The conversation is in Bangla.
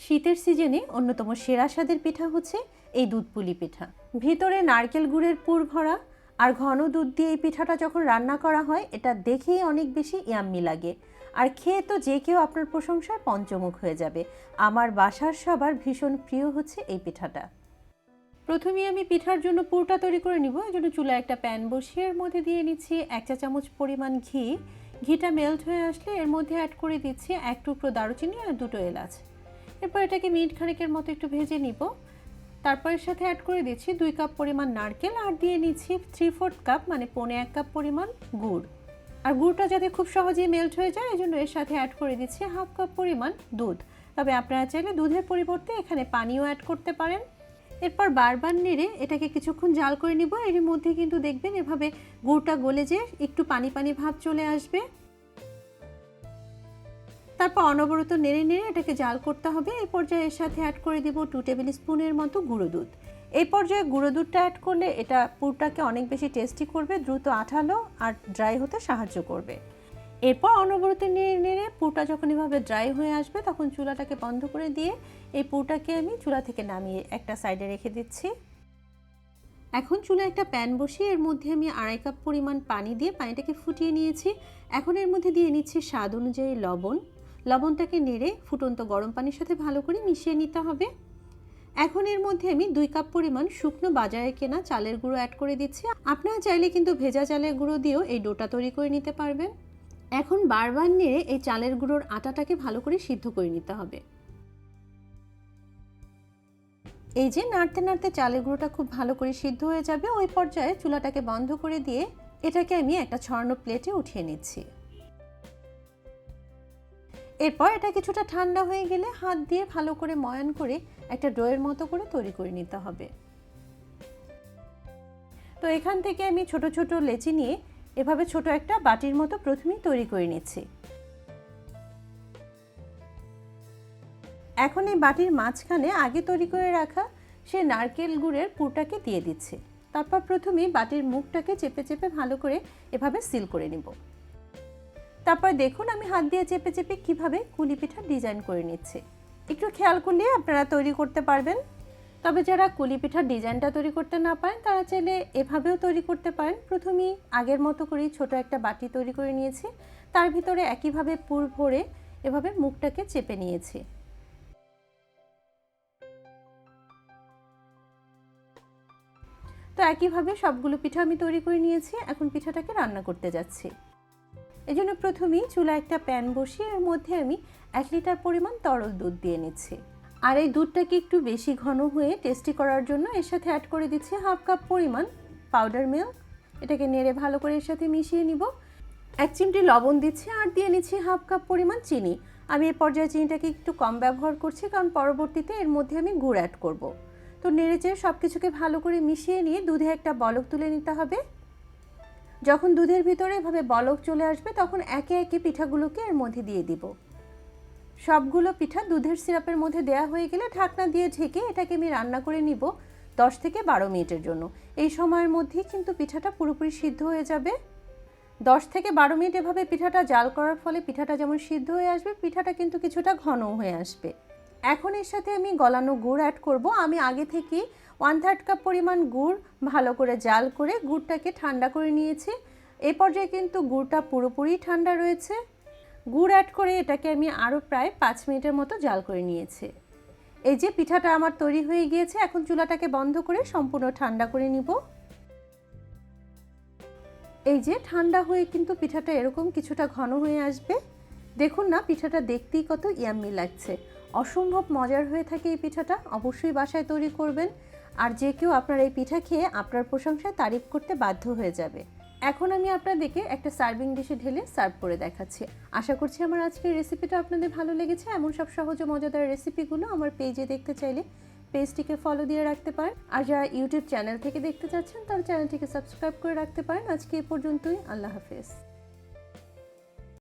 শীতের সিজনে অন্যতম সেরা স্বাদের পিঠা হচ্ছে এই দুধ পুলি পিঠা। ভিতরে নারকেল গুড়ের পুর ভরা আর ঘন দুধ দিয়ে এই পিঠাটা যখন রান্না করা হয়, এটা দেখেই অনেক বেশি ইয়াম্মি লাগে। আর খেয়ে তো যে কেউ আপনার প্রশংসায় পঞ্চমুখ হয়ে যাবে। আমার বাসার সবার ভীষণ প্রিয় হচ্ছে এই পিঠাটা। প্রথমে আমি পিঠার জন্য পুরটা তৈরি করে নিব। এই জন্য চুলায় একটা প্যান বসিয়ে এর মধ্যে দিয়ে নিচ্ছি এক চা চামচ পরিমাণ ঘি। ঘিটা মেল্ট হয়ে আসলে এর মধ্যে অ্যাড করে দিচ্ছি এক টুকরো দারুচিনি আর দুটো এলাচ। এরপর এটাকে মিনিট খানেকের মতো একটু ভেজে নিব। তারপর এর সাথে অ্যাড করে দিচ্ছি দুই কাপ পরিমাণ নারকেল আর দিয়ে নিচ্ছি থ্রি ফোর্থ কাপ মানে পৌনে এক কাপ পরিমাণ গুড়। আর গুড়টা যাতে খুব সহজেই মেল্ট হয়ে যায় এই জন্য এর সাথে অ্যাড করে দিচ্ছি হাফ কাপ পরিমাণ দুধ। তবে আপনারা চাইলে দুধের পরিবর্তে এখানে পানিও অ্যাড করতে পারেন। এরপর বারবার নেড়ে এটাকে কিছুক্ষণ জাল করে নিব। এর মধ্যে কিন্তু দেখবেন এভাবে গুড়টা গলে যে একটু পানি পানি ভাব চলে আসবে। তারপর অনবরত নেড়ে নেড়ে এটাকে জাল করতে হবে। এই পর্যায়ে এর সাথে অ্যাড করে দিব টু টেবিল স্পুনের মতো গুঁড়ো দুধ। এই পর্যায়ে গুঁড়ো দুধটা অ্যাড করলে এটা পুরটাকে অনেক বেশি টেস্টি করবে, দ্রুত আঠালো আর ড্রাই হতে সাহায্য করবে। এরপর অনবরত নেড়ে নেড়ে পুরটা যখন এভাবে ড্রাই হয়ে আসবে, তখন চুলাটাকে বন্ধ করে দিয়ে এই পুরটাকে আমি চুলা থেকে নামিয়ে একটা সাইডে রেখে দিচ্ছি। এখন চুলা একটা প্যান বসিয়ে এর মধ্যে আমি আড়াই কাপ পরিমাণ পানি দিয়ে পানিটাকে ফুটিয়ে নিয়েছি। এখন এর মধ্যে দিয়ে নিচ্ছি স্বাদ অনুযায়ী লবণ। লবণটাকে নেড়ে ফুটন্ত গরম পানির সাথে ভালো করে মিশিয়ে নিতে হবে। এখন এর মধ্যে আমি দুই কাপ পরিমাণ শুকনো বাজারে কেনা চালের গুঁড়ো অ্যাড করে দিচ্ছি। আপনারা চাইলে কিন্তু ভেজা চালের গুঁড়ো দিয়েও এই ডোটা তৈরি করে নিতে পারবেন। এখন বারবার নেড়ে এই চালের গুঁড়োর আটাটাকে ভালো করে সিদ্ধ করে নিতে হবে। এই যে নাড়তে নাড়তে চালের গুঁড়োটা খুব ভালো করে সিদ্ধ হয়ে যাবে, ওই পর্যায়ে চুলাটাকে বন্ধ করে দিয়ে এটাকে আমি একটা ছড়ানো প্লেটে উঠিয়ে নিচ্ছি। এরপর এটা কিছুটা ঠান্ডা হয়ে গেলে হাত দিয়ে ভালো করে ময়ান করে একটা ডোয়ের মতো করে তৈরি করে নিতে হবে। তো এখান থেকে আমি ছোট ছোট লেচি নিয়ে এভাবে ছোট একটা বাটির মতো প্রথমেই তৈরি করে নিচ্ছি। এখন এই বাটির মাঝখানে আগে তৈরি করে রাখা সে নারকেল গুড়ের পুরটাকে দিয়ে দিচ্ছে। তারপর প্রথমেই বাটির মুখটাকে চেপে চেপে ভালো করে এভাবে সিল করে নিব। তারপর দেখুন, আমি হাত দিয়ে চেপে চেপে কীভাবে কুলি পিঠা ডিজাইন করে নিচ্ছি। একটু খেয়াল করলে আপনারা তৈরি করতে পারবেন। তবে যারা কুলি পিঠার ডিজাইনটা তৈরি করতে না পারেন, তারা চাইলে এভাবেও তৈরি করতে পারেন। প্রথমেই আগের মতো করেই ছোট একটা বাটি তৈরি করে নিয়েছি। তার ভিতরে একইভাবে পুর ভরে এভাবে মুখটাকে চেপে নিয়েছি। তো একইভাবে সবগুলো পিঠা আমি তৈরি করে নিয়েছি। এখন পিঠাটাকে রান্না করতে যাচ্ছি। এই জন্য প্রথমেই চুলা একটা প্যান বসিয়ে এর মধ্যে আমি এক লিটার পরিমাণ তরল দুধ দিয়ে নিচ্ছি। আর এই দুধটাকে একটু বেশি ঘন হয়ে টেস্টি করার জন্য এর সাথে অ্যাড করে দিচ্ছি হাফ কাপ পরিমাণ পাউডার মিল্ক এটাকে নেড়ে ভালো করে এর সাথে মিশিয়ে নিব। এক চিমটি লবণ দিচ্ছি আর দিয়ে নিচ্ছি হাফ কাপ পরিমাণ চিনি। আমি এই পর্যায়ে চিনিটাকে একটু কম ব্যবহার করছি কারণ পরবর্তীতে এর মধ্যে আমি গুড় অ্যাড করব। তো নেড়ে চেড়ে সব কিছুকে ভালো করে মিশিয়ে নিয়ে দুধে একটা বলক তুলে নিতে হবে। যখন দুধের ভিতরে এভাবে বলক চলে আসবে, তখন একে একে পিঠাগুলোকে এর মধ্যে দিয়ে দিব। সবগুলো পিঠা দুধের সিরাপের মধ্যে দেয়া হয়ে গেলে ঢাকনা দিয়ে ঢেকে এটাকে আমি রান্না করে নিব দশ থেকে বারো মিনিটের জন্য। এই সময়ের মধ্যেই কিন্তু পিঠাটা পুরোপুরি সিদ্ধ হয়ে যাবে। দশ থেকে বারো মিনিট এভাবে পিঠাটা জাল করার ফলে পিঠাটা যেমন সিদ্ধ হয়ে আসবে, পিঠাটা কিন্তু কিছুটা ঘন হয়ে আসবে। এখন এর সাথে আমি গলানো গুড় অ্যাড করব। আমি আগে থেকে ওয়ান থার্ড কাপ পরিমাণ গুড় ভালো করে জাল করে গুড়টাকে ঠান্ডা করে নিয়েছি। এই পর্যায়ে কিন্তু গুড়টা পুরোপুরি ঠান্ডা রয়েছে। গুড় অ্যাড করে এটাকে আমি আরও প্রায় পাঁচ মিনিটের মতো জাল করে নিয়েছি। এই যে পিঠাটা আমার তৈরি হয়ে গিয়েছে, এখন চুলাটাকে বন্ধ করে সম্পূর্ণ ঠান্ডা করে নিব। এই যে ঠান্ডা হয়ে কিন্তু পিঠাটা এরকম কিছুটা ঘন হয়ে আসবে। দেখুন না, পিঠাটা দেখতেই কত ইয়াম্মি লাগছে। অসম্ভব মজার হয়ে থাকে এই পিঠাটা, অবশ্যই বাসায় তৈরি করবেন। আর যে কেউ আপনার এই পিঠা খেয়ে আপনার প্রশংসায় তারিফ করতে বাধ্য হয়ে যাবে। এখন আমি আপনাদেরকে একটা সার্ভিং ডিশে ঢেলে সার্ভ করে দেখাচ্ছি। আশা করছি আমার আজকের রেসিপিটা আপনাদের ভালো লেগেছে। এমন সব সহজ ও মজাদার রেসিপিগুলো আমার পেজে দেখতে চাইলে পেজটিকে ফলো দিয়ে রাখতে পারেন। আর যারা ইউটিউব চ্যানেল থেকে দেখতে চাচ্ছেন, তারা চ্যানেলটিকে সাবস্ক্রাইব করে রাখতে পারেন। আজকে এ পর্যন্তই। আল্লাহ হাফেজ।